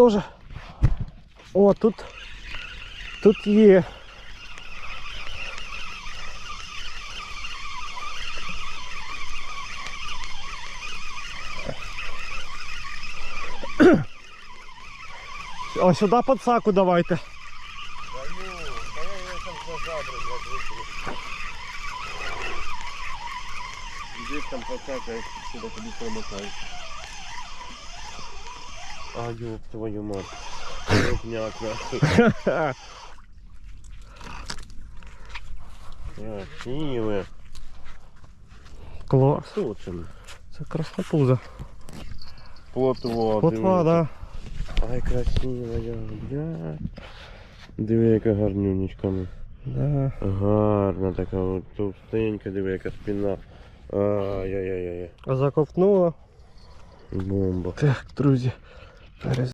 Тоже. О, тут. Тут є. О, сюди подсаку давайте. Здесь там покакает, сюда тобі промотають. А, ёб твою мать. Крупняк, нахуй. Красиве. Клас. Сочим. Це красотуза. Плотва, Плотва, да. Ай, красива, я, бля. Диви, яка гарнюнечка. да. Гарна така, от товстенька, диви, яка спина. Ай-яй-яй-яй. Заковтнула. Бомба. Так, друзі. That is